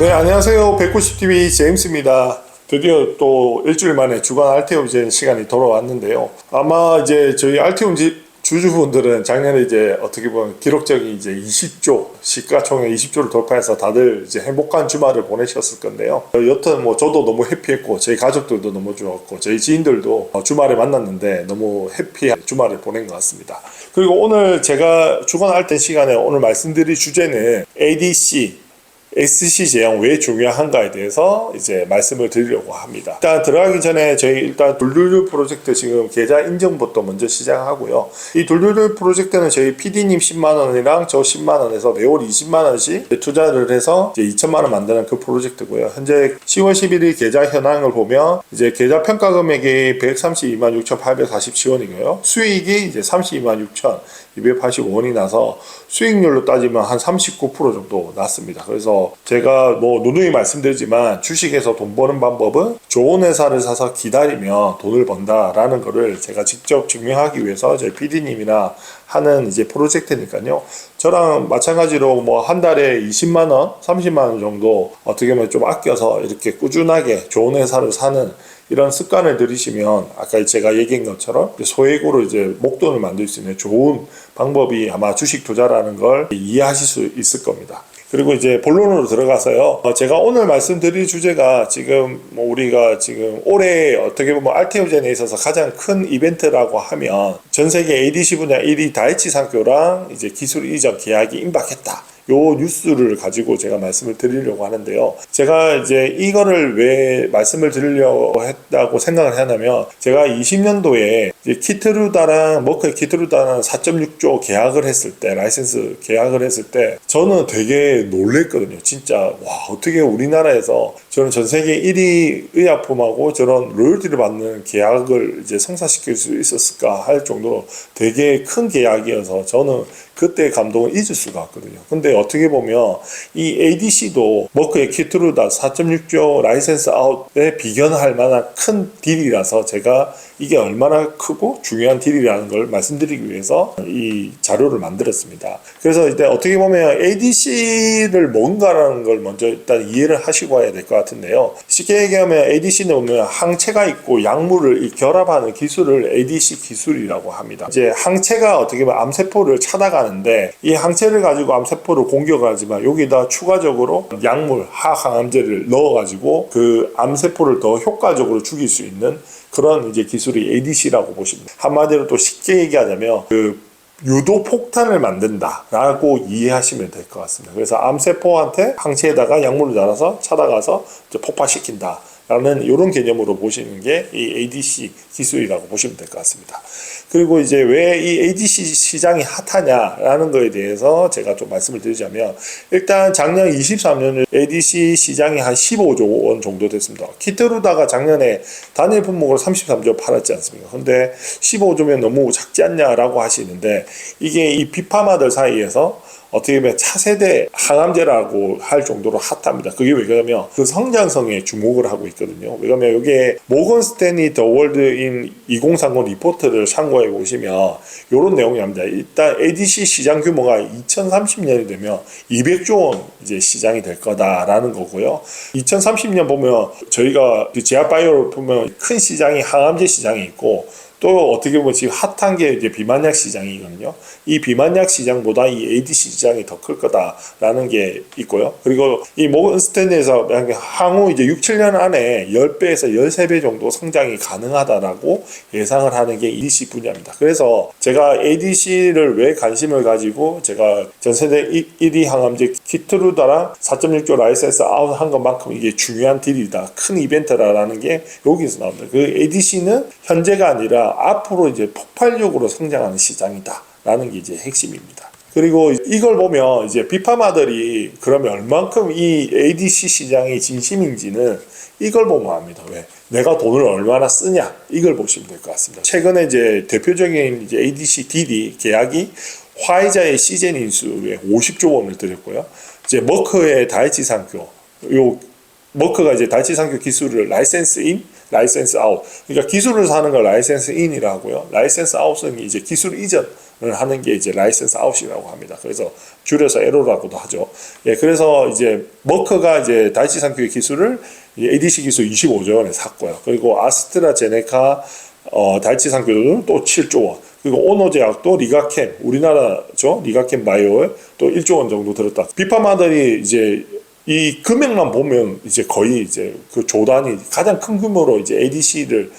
네, 안녕하세요. 190TV 제임스입니다. 드디어 또 일주일 만에 주간 알테오제 시간이 돌아왔는데요. 아마 이제 저희 알테오지 주주분들은 작년에 이제 어떻게 보면 기록적인 이제 20조 시가총액 20조를 돌파해서 다들 이제 행복한 주말을 보내셨을 건데요. 여튼 뭐 저도 너무 해피했고 저희 가족들도 너무 좋았고 저희 지인들도 주말에 만났는데 너무 해피한 주말을 보낸 것 같습니다. 그리고 오늘 제가 주간 알텐 시간에 오늘 말씀드릴 주제는 ADC SC 제형 왜 중요한가에 대해서 이제 말씀을 드리려고 합니다. 일단 들어가기 전에 저희 일단 둘둘둘 프로젝트 지금 계좌 인증부터 먼저 시작하고요. 이 둘둘둘 프로젝트는 저희 PD님 10만 원이랑 저 10만 원에서 매월 20만 원씩 투자를 해서 이제 2천만 원 만드는 그 프로젝트고요. 현재 10월 11일 계좌 현황을 보면 이제 계좌 평가 금액이 132만 6,847원이고요. 수익이 이제 32만 6,285원이 나서 수익률로 따지면 한 39% 정도 났습니다. 그래서 제가 뭐 누누이 말씀드리지만 주식에서 돈 버는 방법은 좋은 회사를 사서 기다리면 돈을 번다라는 거를 제가 직접 증명하기 위해서 저희 PD님이나 하는 이제 프로젝트니까요. 저랑 마찬가지로 뭐 한 달에 20만 원, 30만 원 정도 어떻게 보면 좀 아껴서 이렇게 꾸준하게 좋은 회사를 사는 이런 습관을 들이시면 아까 제가 얘기한 것처럼 소액으로 이제 목돈을 만들 수 있는 좋은 방법이 아마 주식 투자라는 걸 이해하실 수 있을 겁니다. 그리고 이제 본론으로 들어가서요. 어, 제가 오늘 말씀드릴 주제가 지금 뭐 우리가 지금 올해 어떻게 보면 알테오젠에 있어서 가장 큰 이벤트라고 하면 전 세계 ADC 분야 1위 다이치 상교랑 이제 기술 이전 계약이 임박했다. 요 뉴스를 가지고 제가 말씀을 드리려고 하는데요. 제가 이제 이거를 왜 말씀을 드리려고 했다고 생각을 하냐면 제가 20년도에 키트루다랑 머크의 키트루다랑 4.6조 계약을 했을 때 라이센스 계약을 했을 때 저는 되게 놀랬거든요. 진짜 와 어떻게 우리나라에서 저는 전 세계 1위 의약품하고 저런 로열티를 받는 계약을 이제 성사시킬 수 있었을까 할 정도로 되게 큰 계약이어서 저는 그때 감동을 잊을 수가 없거든요. 근데 어떻게 보면 이 ADC도 머크의 키트루다 4.6조 라이센스 아웃에 비견할 만한 큰 딜이라서 제가 이게 얼마나 크고 중요한 딜이라는 걸 말씀드리기 위해서 이 자료를 만들었습니다. 그래서 이제 어떻게 보면 ADC를 뭔가라는 걸 먼저 일단 이해를 하시고 와야 될 것 같은데요. 쉽게 얘기하면 ADC는 보면 항체가 있고 약물을 결합하는 기술을 ADC 기술이라고 합니다. 이제 항체가 어떻게 보면 암세포를 차단하는데 이 항체를 가지고 암세포를 공격하지만 여기다 추가적으로 약물 항암제를 넣어가지고 그 암세포를 더 효과적으로 죽일 수 있는 그런 이제 기술이 ADC라고 보시면 한마디로 또 쉽게 얘기하자면 그 유도 폭탄을 만든다라고 이해하시면 될 것 같습니다. 그래서 암세포한테 항체에다가 약물을 달아서 찾아가서 폭파시킨다. 라는 이런 개념으로 보시는 게 이 ADC 기술이라고 보시면 될 것 같습니다. 그리고 이제 왜 이 ADC 시장이 핫하냐라는 거에 대해서 제가 좀 말씀을 드리자면 일단 작년 23년에 ADC 시장이 한 15조 원 정도 됐습니다. 키트루다가 작년에 단일 품목을 33조 팔았지 않습니까? 근데 15조면 너무 작지 않냐라고 하시는데 이게 이 비파마들 사이에서 어떻게 보면 차세대 항암제라고 할 정도로 핫합니다. 그게 왜 그러냐면 그 성장성에 주목을 하고 있거든요. 왜냐면 이게 모건 스탠리 더 월드인 2030 리포트를 참고해 보시면 이런 내용이 납니다. 일단 ADC 시장 규모가 2030년이 되면 200조 원 이제 시장이 될 거다라는 거고요. 2030년 보면 저희가 그 제아바이오를 보면 큰 시장이 항암제 시장이 있고 또 어떻게 보면 지금 핫한 게 이제 비만약 시장이거든요. 이 비만약 시장보다 이 ADC 시장이 더 클 거다라는 게 있고요. 그리고 이 모건 스탠리에서 향후 이제 6, 7년 안에 10배에서 13배 정도 성장이 가능하다라고 예상을 하는 게 ADC 분야입니다. 그래서 제가 ADC를 왜 관심을 가지고 제가 전 세대 1위 항암제 키트루다랑 4.6조 라이센스 아웃 한 것만큼 이게 중요한 딜이다. 큰 이벤트라는 게 여기서 나옵니다. 그 ADC는 현재가 아니라 앞으로 이제 폭발력으로 성장하는 시장이다 라는 게 이제 핵심입니다. 그리고 이걸 보면 이제 비파마들이 그러면 얼만큼 이 ADC 시장이 진심인지는 이걸 보면 압니다. 왜? 내가 돈을 얼마나 쓰냐 이걸 보시면 될 것 같습니다. 최근에 이제 대표적인 이제 ADC DD 계약이 화이자의 시젠 인수에 50조 원을 들였고요. 이제 머크의 다이치 상교 요 머크가 이제 다이치 상교 기술을 라이센스 인 라이센스 아웃. 그러니까 기술을 사는 걸 라이센스 인이라고요. 라이센스 아웃은 이제 기술 이전 하는 게 이제 라이센스 아웃이라고 합니다. 그래서 줄여서 에로라고도 하죠. 예, 그래서 이제 머크가 이제 다이치 산큐의 기술을 이 ADC 기술 25조 원에 샀고요. 그리고 아스트라제네카 어, 다이치 산큐도 또 7조 원. 그리고 오노제약도 리가캠 우리나라죠 리가캠 바이오에 또 1조 원 정도 들었다. 비파마들이 이제 이 금액만 보면 이제 거의 이제 그 조단이 가장 큰 규모로 이제 ADC를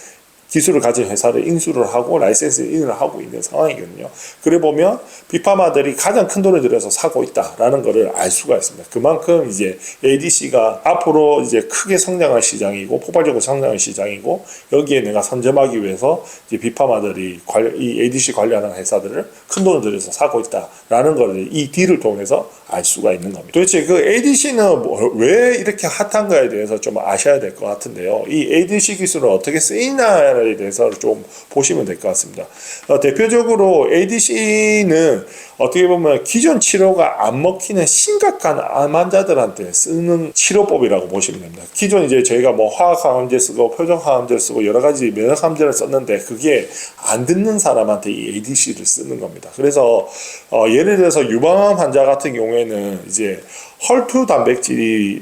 기술을 가진 회사를 인수를 하고 라이센스 인을 하고 있는 상황이거든요. 그래 보면 비파마들이 가장 큰 돈을 들여서 사고 있다라는 것을 알 수가 있습니다. 그만큼 이제 ADC가 앞으로 이제 크게 성장할 시장이고 포괄적으로 성장할 시장이고 여기에 내가 선점하기 위해서 이제 비파마들이 이 ADC 관련한 회사들을 큰 돈을 들여서 사고 있다라는 것을 이 딜을 통해서 알 수가 있는 겁니다. 도대체 그 ADC는 뭐, 왜 이렇게 핫한가에 대해서 좀 아셔야 될 것 같은데요. 이 ADC 기술은 어떻게 쓰이나에 대해서 좀 보시면 될 것 같습니다. 어, 대표적으로 ADC는 어떻게 보면 기존 치료가 안 먹히는 심각한 암 환자들한테 쓰는 치료법이라고 보시면 됩니다. 기존 이제 저희가 뭐 화학 항암제 쓰고 표적 항암제 쓰고 여러 가지 면역 항암제를 썼는데 그게 안 듣는 사람한테 이 ADC를 쓰는 겁니다. 그래서 어, 예를 들어서 유방암 환자 같은 경우에는 이제 헐투 단백질이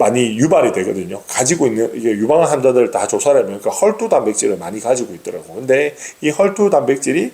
많이 유발이 되거든요. 가지고 있는 이게 유방암 환자들 다 조사를 해보니까 헐투 단백질을 많이 가지고 있더라고. 근데 이 헐투 단백질이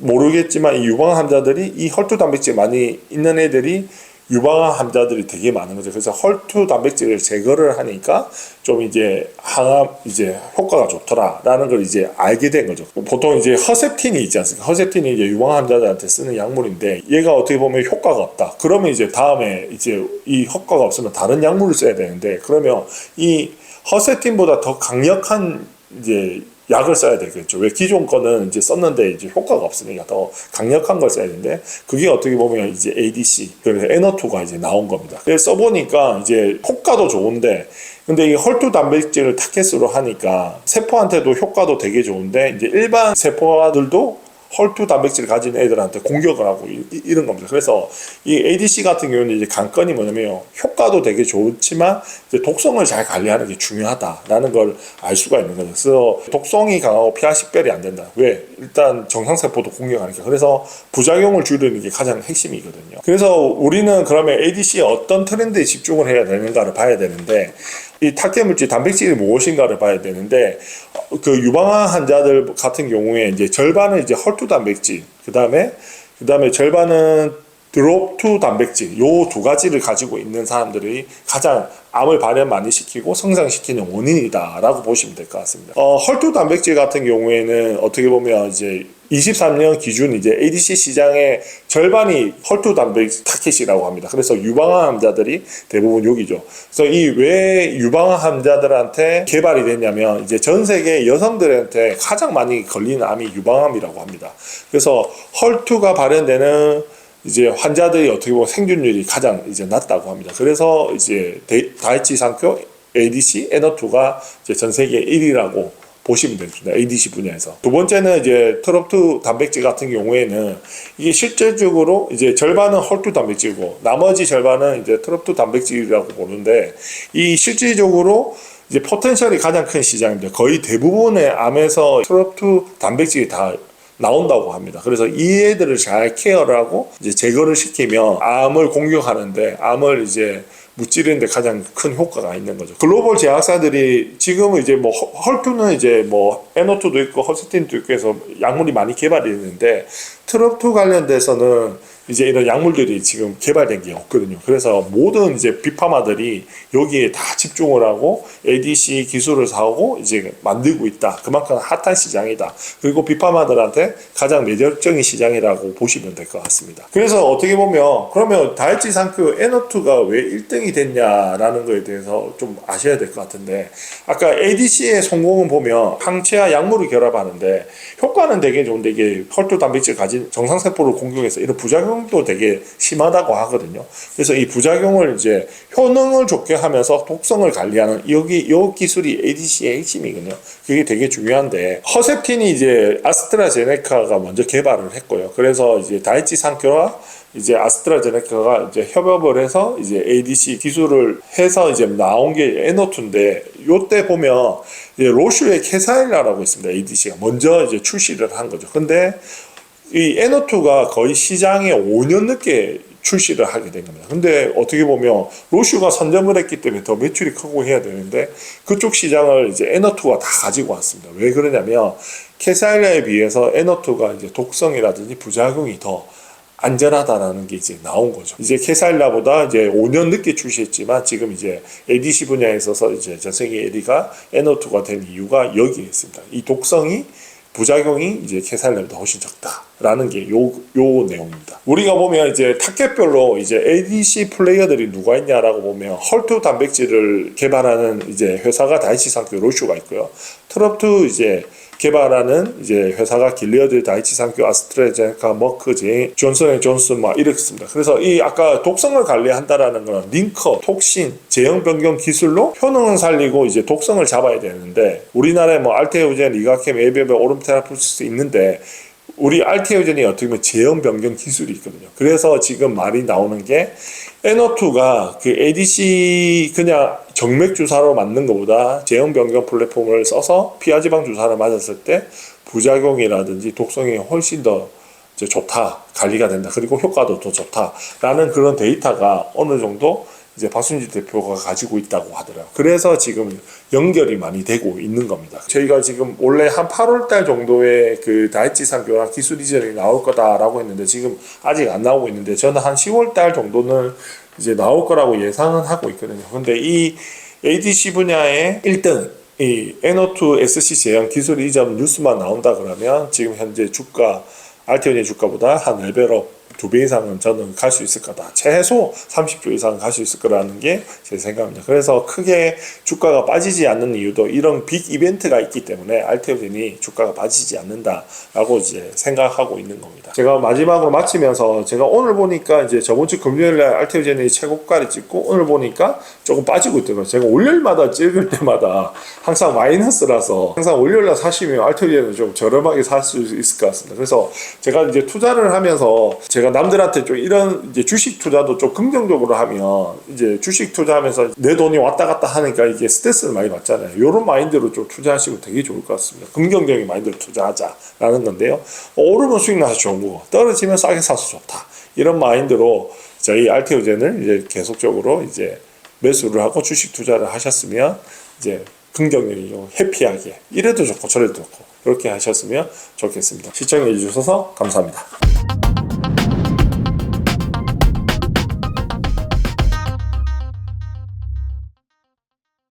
모르겠지만 이 유방암 환자들이 이 헐투 단백질 많이 있는 애들이 유방암 환자들이 되게 많은 거죠. 그래서 헐투 단백질을 제거를 하니까 좀 이제 항암 이제 효과가 좋더라라는 걸 이제 알게 된 거죠. 보통 이제 허셉틴이 있지 않습니까? 허셉틴이 이제 유방암 환자들한테 쓰는 약물인데 얘가 어떻게 보면 효과가 없다. 그러면 이제 다음에 이제 이 효과가 없으면 다른 약물을 써야 되는데 그러면 이 허셉틴보다 더 강력한 이제 약을 써야 되겠죠. 왜 기존 거는 이제 썼는데 이제 효과가 없으니까 더 강력한 걸 써야 되는데 그게 어떻게 보면 이제 ADC 그래서 에너투가 이제 나온 겁니다. 써보니까 이제 효과도 좋은데 근데 이 헐투 단백질을 타켓으로 하니까 세포한테도 효과도 되게 좋은데 이제 일반 세포들도 헐투 단백질을 가진 애들한테 공격을 하고 이, 이- 이 런 겁니다. 그래서 이 ADC 같은 경우는 이제 관건이 뭐냐면 효과도 되게 좋지만 이제 독성을 잘 관리하는 게 중요하다라는 걸 알 수가 있는 거죠. 그래서 독성이 강하고 pH 식별이 안 된다. 왜? 일단 정상세포도 공격하니까. 그래서 부작용을 줄이는 게 가장 핵심이거든요. 그래서 우리는 그러면 ADC에 어떤 트렌드에 집중을 해야 되는가를 봐야 되는데 이 타켓물질 단백질이 무엇인가를 봐야 되는데 어, 그 유방암 환자들 같은 경우에 이제 절반은 이제 헐투 단백질, 그 다음에 그 다음에 절반은 드롭2 단백질 요 두 가지를 가지고 있는 사람들이 가장 암을 발현 많이 시키고 성장시키는 원인이다라고 보시면 될 것 같습니다. 어, 헐투 단백질 같은 경우에는 어떻게 보면 이제 23년 기준 이제 ADC 시장의 절반이 헐투 단백 타켓이라고 합니다. 그래서 유방암 환자들이 대부분 여기죠. 그래서 이 왜 유방암 환자들한테 개발이 됐냐면 이제 전 세계 여성들한테 가장 많이 걸리는 암이 유방암이라고 합니다. 그래서 헐투가 발현되는 이제 환자들이 어떻게 보면 생존율이 가장 이제 낮다고 합니다. 그래서 이제 데- 다이치 상표 ADC 에너투가 전 세계 1위라고 보시면 됩니다. ADC 분야에서. 두 번째는 이제 트롭투 단백질 같은 경우에는 이게 실질적으로 이제 절반은 헐투 단백질이고 나머지 절반은 이제 트롭투 단백질이라고 보는데 이 실질적으로 이제 포텐셜이 가장 큰 시장입니다. 거의 대부분의 암에서 트롭투 단백질이 다 나온다고 합니다. 그래서 이 애들을 잘 케어를 하고 이제 제거를 시키면 암을 공격하는데 암을 이제 무찌르는데 가장 큰 효과가 있는 거죠. 글로벌 제약사들이 지금은 이제 뭐 허- 헐투는 이제 뭐 에노투도 있고 허스틴도 있고 해서 약물이 많이 개발이 됐는데 트롭투 관련돼서는 이제 이런 약물들이 지금 개발된 게 없거든요. 그래서 모든 이제 비파마들이 여기에 다 집중을 하고 ADC 기술을 사오고 이제 만들고 있다. 그만큼 핫한 시장이다. 그리고 비파마들한테 가장 매력적인 시장이라고 보시면 될 것 같습니다. 그래서 어떻게 보면 그러면 다이치 상큐 에너투가 왜 1등이 됐냐라는 거에 대해서 좀 아셔야 될 것 같은데 아까 ADC의 성공은 보면 항체와 약물을 결합하는데 효과는 되게 좋은데 이게 헐투 단백질 가진 정상세포를 공격해서 이런 부작용 도 되게 심하다고 하거든요. 그래서 이 부작용을 이제 효능을 좋게 하면서 독성을 관리하는 여기 요 기술이 ADC의 핵심이거든요. 그게 되게 중요한데 허셉틴이 이제 아스트라제네카가 먼저 개발을 했고요. 그래서 이제 다이치 상교와 이제 아스트라제네카가 이제 협업을 해서 이제 ADC 기술을 해서 이제 나온 게 에너투인데 요때 보면 이제 로슈의 케사일라라고 있습니다. ADC가 먼저 이제 출시를 한 거죠. 근데 이 에너투가 거의 시장에 5년 늦게 출시를 하게 된 겁니다. 근데 어떻게 보면 로슈가 선점을 했기 때문에 더 매출이 크고 해야 되는데 그쪽 시장을 이제 에너투가 다 가지고 왔습니다. 왜 그러냐면 캐사일라에 비해서 에너투가 이제 독성이라든지 부작용이 더 안전하다라는 게 이제 나온 거죠. 이제 캐사일라보다 이제 5년 늦게 출시했지만 지금 이제 ADC 분야에 있어서 이제 전 세계 1위가 에너투가 된 이유가 여기에 있습니다. 이 독성이 부작용이 이제 캐살렘보다 훨씬 적다라는 게 요 요 내용입니다. 우리가 보면 이제 타겟별로 이제 ADC 플레이어들이 누가 있냐라고 보면 헐투 단백질을 개발하는 이제 회사가 다이치 상교 로슈가 있고요. 트럽투 이제 개발하는 이제 회사가 길리어드, 다이치 상교, 아스트라제네카, 머크, 제 존슨 앤 존슨 막 이렇게 습니다 그래서 이 아까 독성을 관리한다라는 거는 링커, 톡신, 제형 변경 기술로 효능은 살리고 이제 독성을 잡아야 되는데 우리나라에 뭐 알테오젠, 리가캠, 에베베, 오름테라푸시스 있는데 우리 알테오젠이 어떻게 보면 제형 변경 기술이 있거든요. 그래서 지금 말이 나오는 게 에너투가 그 ADC 그냥 정맥 주사로 맞는 것보다 제형 변경 플랫폼을 써서 피하지방 주사를 맞았을 때 부작용이라든지 독성이 훨씬 더 좋다 관리가 된다 그리고 효과도 더 좋다라는 그런 데이터가 어느 정도 이제 박순지 대표가 가지고 있다고 하더라고요. 그래서 지금 연결이 많이 되고 있는 겁니다. 저희가 지금 원래 한 8월 달 정도에 그 다이치 상교랑 기술 이전이 나올 거다라고 했는데 지금 아직 안 나오고 있는데 저는 한 10월 달 정도는 이제 나올 거라고 예상은 하고 있거든요. 근데 이 ADC 분야의 1등 이 NO2 SC 제형 기술 이전 뉴스만 나온다 그러면 지금 현재 주가 알테온의 주가보다 한 레벨업 두 배 이상은 저는 갈 수 있을 거다. 최소 30조 이상은 갈수 있을 거라는 게 제 생각입니다. 그래서 크게 주가가 빠지지 않는 이유도 이런 빅 이벤트가 있기 때문에 알테오젠이 주가가 빠지지 않는다라고 이제 생각하고 있는 겁니다. 제가 마지막으로 마치면서 제가 오늘 보니까 이제 저번 주 금요일 날 알테오젠이 최고가를 찍고 오늘 보니까 조금 빠지고 있더라고요. 제가 월요일마다 찍을 때마다 항상 마이너스라서 항상 월요일 날 사시면 알테오젠은 좀 저렴하게 살 수 있을 것 같습니다. 그래서 제가 이제 투자를 하면서 제가 남들한테 좀 이런 이제 주식 투자도 좀 긍정적으로 하면 이제 주식 투자하면서 내 돈이 왔다 갔다 하니까 이게 스트레스를 많이 받잖아요. 이런 마인드로 좀 투자하시면 되게 좋을 것 같습니다. 긍정적인 마인드로 투자하자라는 건데요. 어, 오르면 수익 나서 좋은 거고 떨어지면 싸게 사서 좋다. 이런 마인드로 저희 알테오젠을 이제 계속적으로 이제 매수를 하고 주식 투자를 하셨으면 이제 긍정적이고 해피하게 이래도 좋고 저래도 좋고 그렇게 하셨으면 좋겠습니다. 시청해 주셔서 감사합니다.